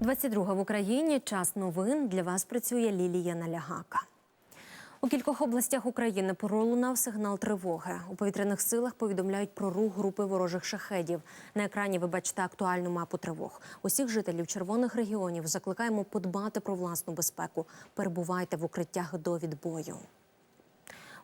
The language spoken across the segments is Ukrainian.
22 в Україні. Час новин. Для вас працює Лілія Налягака. У кількох областях України пролунав сигнал тривоги. У повітряних силах повідомляють про рух групи ворожих шахедів. На екрані ви бачите актуальну мапу тривог. Усіх жителів червоних регіонів закликаємо подбати про власну безпеку. Перебувайте в укриттях до відбою.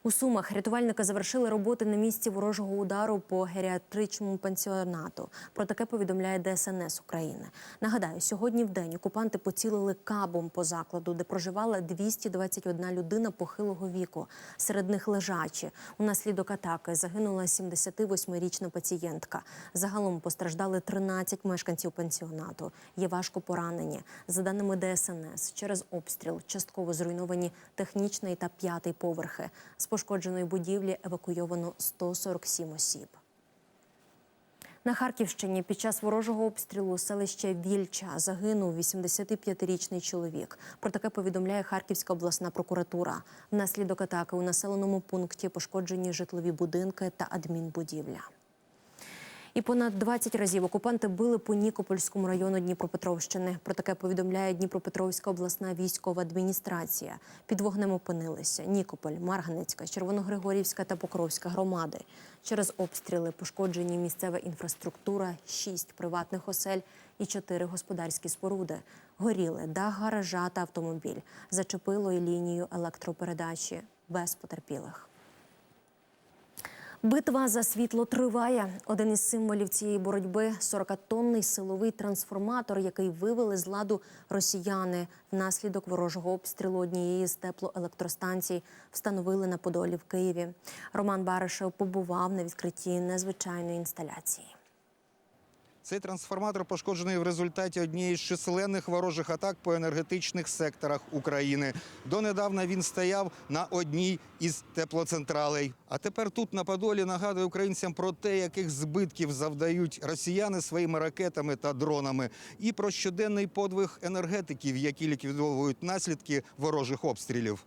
У Сумах рятувальники завершили роботи на місці ворожого удару по геріатричному пансіонату. Про таке повідомляє ДСНС України. Нагадаю, сьогодні в день окупанти поцілили кабом по закладу, де проживала 221 людина похилого віку. Серед них лежачі. Унаслідок атаки загинула 78-річна пацієнтка. Загалом постраждали 13 мешканців пансіонату. Є важко поранені. За даними ДСНС, через обстріл частково зруйновані технічний та п'ятий поверхи. Пошкодженої будівлі евакуйовано 147 осіб. На Харківщині під час ворожого обстрілу селище Вільча загинув 85-річний чоловік. Про таке повідомляє Харківська обласна прокуратура. Внаслідок атаки у населеному пункті пошкоджені житлові будинки та адмінбудівля. І понад 20 разів окупанти били по Нікопольському району Дніпропетровщини. Про таке повідомляє Дніпропетровська обласна військова адміністрація. Під вогнем опинилися Нікополь, Марганецька, Червоногригорівська та Покровська громади. Через обстріли пошкоджені місцева інфраструктура, шість приватних осель і чотири господарські споруди. Горіли дах гаража та автомобіль. Зачепило і лінію електропередачі без потерпілих. Битва за світло триває. Один із символів цієї боротьби 40-тонний силовий трансформатор, який вивели з ладу росіяни внаслідок ворожого обстрілу однієї з теплоелектростанцій, встановили на Подолі в Києві. Роман Баришев побував на відкритті незвичайної інсталяції. Цей трансформатор пошкоджений в результаті однієї з численних ворожих атак по енергетичних секторах України. Донедавна він стояв на одній із теплоцентралей. А тепер тут на Подолі нагадує українцям про те, яких збитків завдають росіяни своїми ракетами та дронами, і про щоденний подвиг енергетиків, які ліквідовують наслідки ворожих обстрілів.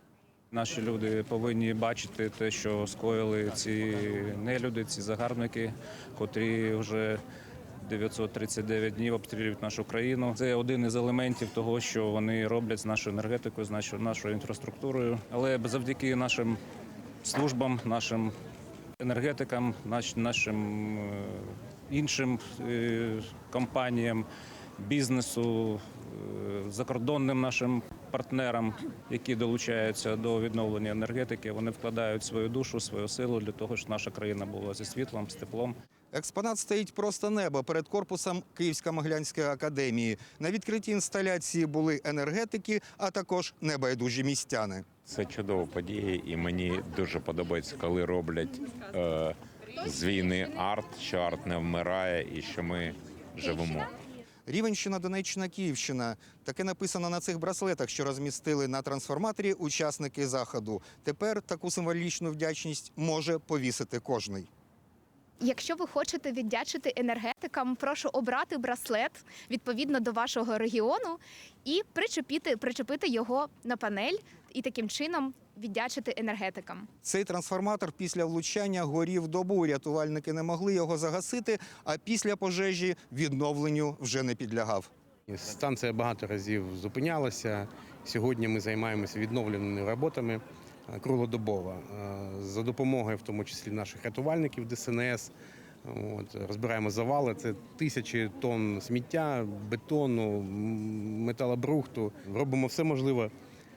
Наші люди повинні бачити те, що скоїли ці нелюди, ці загарбники, котрі вже 939 днів обстрілюють нашу країну. Це один із елементів того, що вони роблять з нашою енергетикою, з нашою, нашою інфраструктурою. Але завдяки нашим службам, нашим енергетикам, наш, нашим е, іншим е, компаніям, бізнесу, е, закордонним нашим партнерам, які долучаються до відновлення енергетики, вони вкладають свою душу, свою силу для того, щоб наша країна була зі світлом, з теплом. Експонат стоїть просто небо перед корпусом Київсько-Могилянської академії. На відкритій інсталяції були енергетики, а також небайдужі містяни. Це чудова подія, і мені дуже подобається, коли роблять е, з війни арт, що арт не вмирає і що ми живемо. Рівенщина, Донеччина, Київщина. Таке написано на цих браслетах, що розмістили на трансформаторі учасники заходу. Тепер таку символічну вдячність може повісити кожний. Якщо ви хочете віддячити енергетикам, прошу обрати браслет відповідно до вашого регіону і причепити, причепити його на панель і таким чином віддячити енергетикам. Цей трансформатор після влучання горів добу. Рятувальники не могли його загасити, а після пожежі відновленню вже не підлягав. Станція багато разів зупинялася. Сьогодні ми займаємося відновленими роботами круглодобово е, за допомогою, в тому числі наших рятувальників ДСНС. От, розбираємо завали. Це тисячі тонн сміття, бетону, металобрухту. Робимо все можливе,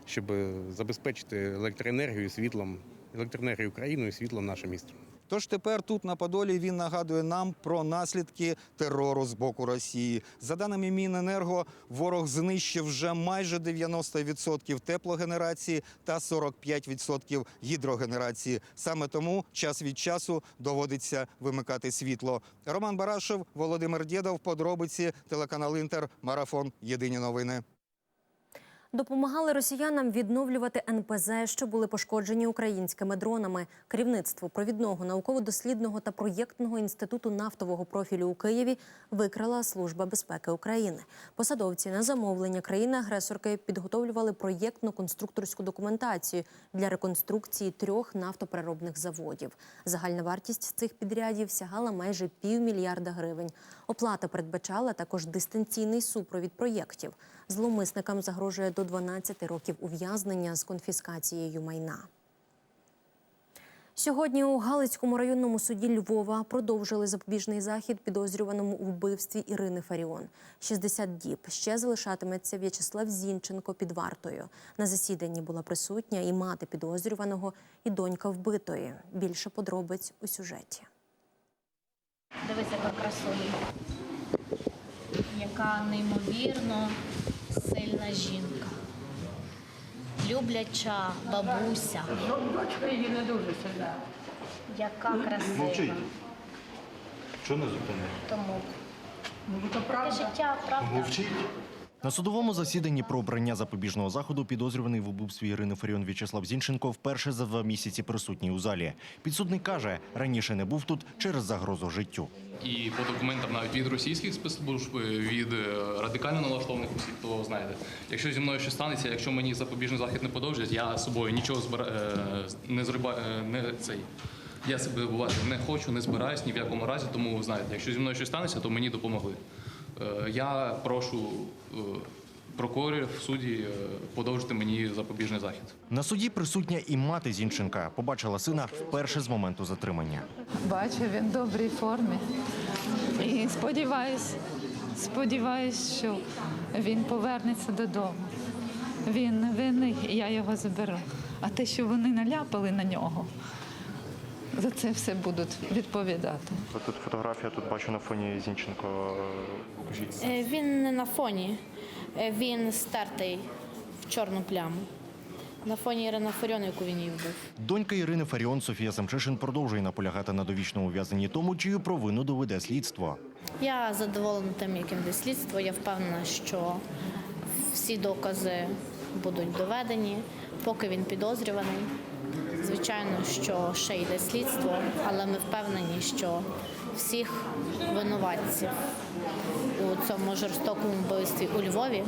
щоб забезпечити електроенергію, світлом, електроенергію України і світлом наше місто. Тож тепер тут на Подолі він нагадує нам про наслідки терору з боку Росії. За даними Міненерго, ворог знищив вже майже 90% теплогенерації та 45% гідрогенерації. Саме тому час від часу доводиться вимикати світло. Роман Барашев, Володимир Дєдов, подробиці, телеканал Інтер, марафон. Єдині новини. Допомагали росіянам відновлювати НПЗ, що були пошкоджені українськими дронами. Керівництво провідного науково-дослідного та проєктного інституту нафтового профілю у Києві викрала Служба безпеки України. Посадовці на замовлення країни-агресорки підготовлювали проєктно-конструкторську документацію для реконструкції трьох нафтопереробних заводів. Загальна вартість цих підрядів сягала майже півмільярда гривень. Оплата передбачала також дистанційний супровід проєктів. Зловмисникам загрожує до 12 років ув'язнення з конфіскацією майна. Сьогодні у Галицькому районному суді Львова продовжили запобіжний захід підозрюваному у вбивстві Ірини Фаріон. 60 діб ще залишатиметься В'ячеслав Зінченко під вартою. На засіданні була присутня і мати підозрюваного, і донька вбитої. Більше подробиць у сюжеті. Дивись, яка красуня. Яка неймовірно сильна жінка. Любляча бабуся. її не дуже сильна. Яка красива. Мовчить. Чого не зупинив? Тому Ну, то правда. життя, правда? Мовчить. На судовому засіданні про обрання запобіжного заходу підозрюваний в убивстві Ірини Фаріон В'ячеслав Зінченко вперше за два місяці присутній у залі. Підсудник каже, раніше не був тут через загрозу життю. І по документам навіть від російських спецслужб, від е, радикально налаштованих осіб, то знаєте, якщо зі мною щось станеться, якщо мені запобіжний захід не подовжать, я собою нічого збира... е, не зриба... е, не цей. Я себе бувати не хочу, не збираюсь ні в якому разі, тому знаєте, якщо зі мною щось станеться, то мені допомогли. Е, Я прошу е, прокурорів, судді е, подовжити мені запобіжний захід. На суді присутня і мати Зінченка побачила сина вперше з моменту затримання. Бачу, він в добрій формі. І сподіваюсь, сподіваюсь, що він повернеться додому. Він винний, і я його заберу. А те, що вони наляпали на нього, за це все будуть відповідати. Тут фотографія тут бачу на фоні Зінченко. Покажіть. Е, Він не на фоні, Е, він стертий в чорну пляму. На фоні Ірина Фаріон, яку він її вбив. Донька Ірини Фаріон Софія Самчишин продовжує наполягати на довічному ув'язненні тому, чию провину доведе слідство. Я задоволена тим, яким йде слідство. Я впевнена, що всі докази будуть доведені, поки він підозрюваний. Звичайно, що ще йде слідство, але ми впевнені, що всіх винуватців у цьому жорстокому вбивстві у Львові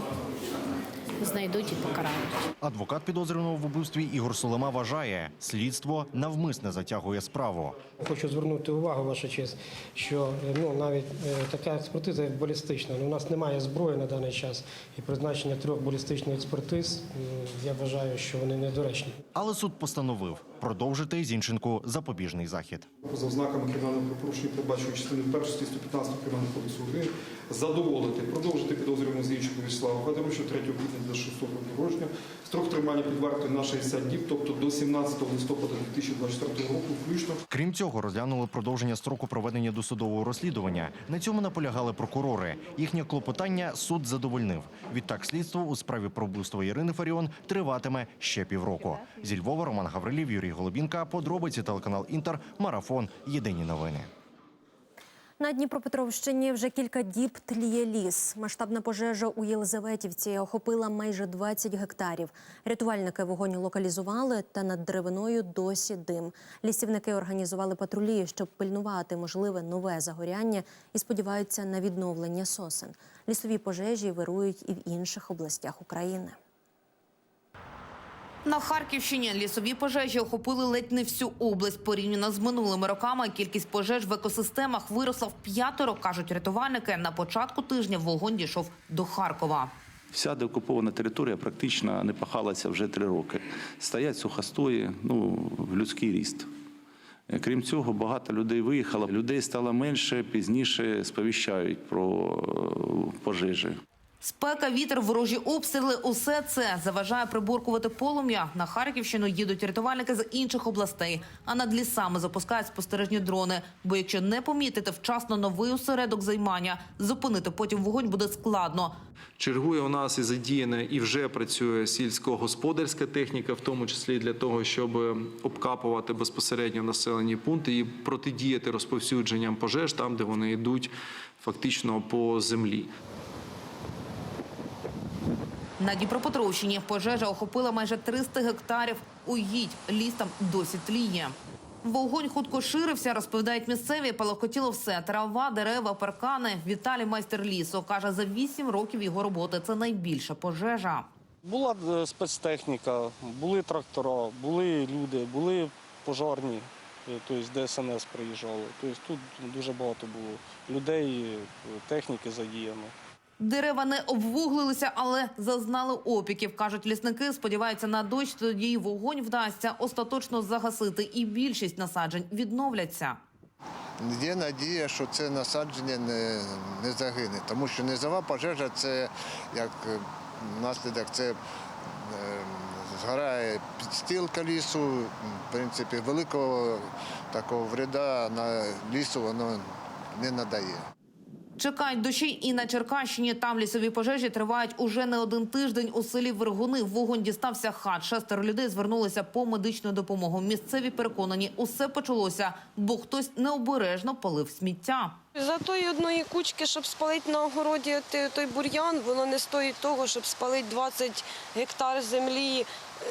знайдуть і покарають. Адвокат підозрюваного в убивстві Ігор Солома вважає, слідство навмисне затягує справу. Хочу звернути увагу, ваша честь, що ну навіть е, така експертиза як балістична. Ну, у нас немає зброї на даний час, і призначення трьох балістичних експертиз. Я вважаю, що вони недоречні. Але суд постановив продовжити Зінченку запобіжний захід. за ознаками кримінального правопорушення, передбаченої частини 1 статті 115 Кримінального кодексу України, задоволити, продовжити підозрюваному Зінченку Вячеславу Федоровичу 3 квітня до 6 року народження, строк тримання під вартою на 60 діб, тобто до 17 листопада 2024 року включно. Крім цього, розглянули продовження строку проведення досудового розслідування. На цьому наполягали прокурори. Їхнє клопотання суд задовольнив. Відтак слідство у справі про вбивство Ірини Фаріон триватиме ще півроку. Зі Львова Роман Гаврилів, Юрій Голубінка. Подробиці телеканал Інтер. Марафон. Єдині новини. На Дніпропетровщині вже кілька діб тліє ліс. Масштабна пожежа у Єлизаветівці охопила майже 20 гектарів. Рятувальники вогонь локалізували, та над деревиною досі дим. Лісівники організували патрулі, щоб пильнувати можливе нове загоряння і сподіваються на відновлення сосен. Лісові пожежі вирують і в інших областях України. На Харківщині лісові пожежі охопили ледь не всю область. Порівняно з минулими роками кількість пожеж в екосистемах виросла в п'ятеро, кажуть рятувальники. На початку тижня вогонь дійшов до Харкова. Вся деокупована територія практично не пахалася вже три роки. Стоять сухостої, ну, людський ріст. Крім цього, багато людей виїхало. Людей стало менше, пізніше сповіщають про е, пожежі. Спека, вітер, ворожі обстріли – усе це заважає приборкувати полум'я. На Харківщину їдуть рятувальники з інших областей, а над лісами запускають спостережні дрони. Бо якщо не помітити вчасно новий осередок займання, зупинити потім вогонь буде складно. Чергує у нас і задіяна, і вже працює сільськогосподарська техніка, в тому числі для того, щоб обкапувати безпосередньо населені пункти і протидіяти розповсюдженням пожеж там, де вони йдуть фактично по землі. На Дніпропетровщині пожежа охопила майже 300 гектарів. Уїдь, ліс там досі тліє. Вогонь хутко ширився, розповідають місцеві. Палахотіло все: трава, дерева, паркани. Віталій майстер лісу каже, за 8 років його роботи це найбільша пожежа. Була е, спецтехніка, були трактора, були люди, були пожарні, тобто ДСНС приїжджали. Тобто тут дуже багато було людей, е, техніки задіяно. Дерева не обвуглилися, але зазнали опіків. кажуть лісники. Сподіваються на дощ. Тоді вогонь вдасться остаточно загасити, і більшість насаджень відновляться. Є надія, що це насадження не, не загине, тому що низова пожежа це як е, наслідок, це е, згорає підстілка лісу. В принципі, великого такого вреда на лісу воно не надає. Чекають дощі і на Черкащині. Там лісові пожежі тривають уже не один тиждень. У селі Вергуни вогонь дістався хат. Шестеро людей звернулися по медичну допомогу. Місцеві переконані, усе почалося, бо хтось необережно палив сміття. За тої одної кучки, щоб спалити на огороді той, бур'ян, воно не стоїть того, щоб спалити 20 гектар землі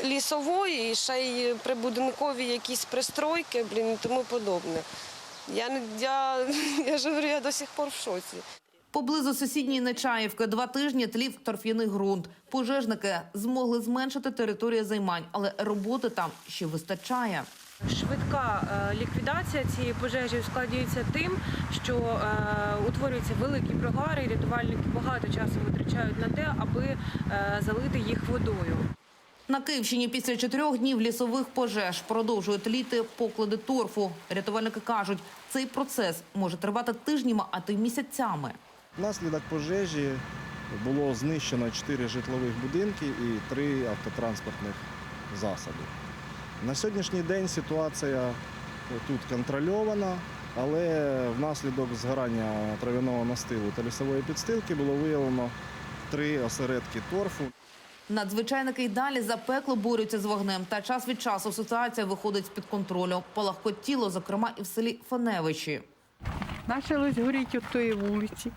лісової ще й прибудинкові якісь пристройки, блін, тому подобне. Я, не- я, я ж говорю, я до сих пор в шоці. Поблизу сусідньої Нечаївки два тижні тлів торф'яний ґрунт. Пожежники змогли зменшити територію займань, але роботи там ще вистачає. Швидка е, ліквідація цієї пожежі ускладнюється тим, що е, утворюються великі прогари, і рятувальники багато часу витрачають на те, аби е, залити їх водою. На Київщині після чотирьох днів лісових пожеж продовжують тліти поклади торфу. Рятувальники кажуть, цей процес може тривати тижнями, а то й місяцями. Внаслідок пожежі було знищено 4 житлових будинки і 3 автотранспортних засоби. На сьогоднішній день ситуація тут контрольована, але внаслідок згорання трав'яного настилу та лісової підстилки було виявлено три осередки торфу. Надзвичайники й далі запекло борються з вогнем. Та час від часу ситуація виходить з-під контролю. Палахкотіло, зокрема, і в селі Фаневичі. Почалось горіти от тої вулиці.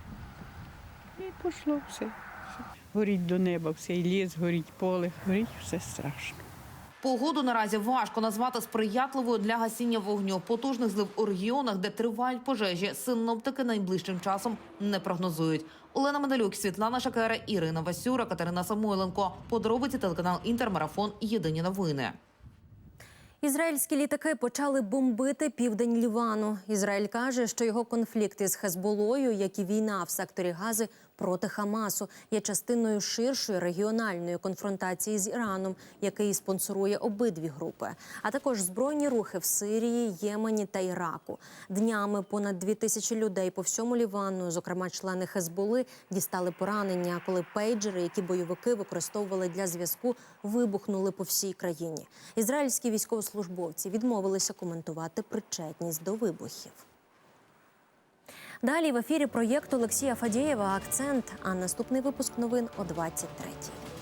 І пішло все. Горіть до неба, все, і ліс горіть, поле горіть, все страшно. Погоду наразі важко назвати сприятливою для гасіння вогню. Потужних злив у регіонах, де тривають пожежі, синоптики найближчим часом не прогнозують. Олена Медалюк, Світлана Шакера, Ірина Васюра, Катерина Самойленко. Подробиці телеканал Інтермарафон. Єдині новини. Ізраїльські літаки почали бомбити південь Лівану. Ізраїль каже, що його конфлікти з Хезболою, як і війна в секторі Гази проти Хамасу, є частиною ширшої регіональної конфронтації з Іраном, який спонсорує обидві групи, а також збройні рухи в Сирії, Ємені та Іраку. Днями понад дві тисячі людей по всьому Лівану, зокрема члени Хезболи, дістали поранення, коли пейджери, які бойовики використовували для зв'язку, вибухнули по всій країні. Ізраїльські військовослужбовці відмовилися коментувати причетність до вибухів. Далі в ефірі проєкту Олексія Фадієва. Акцент. А наступний випуск новин о 23-й.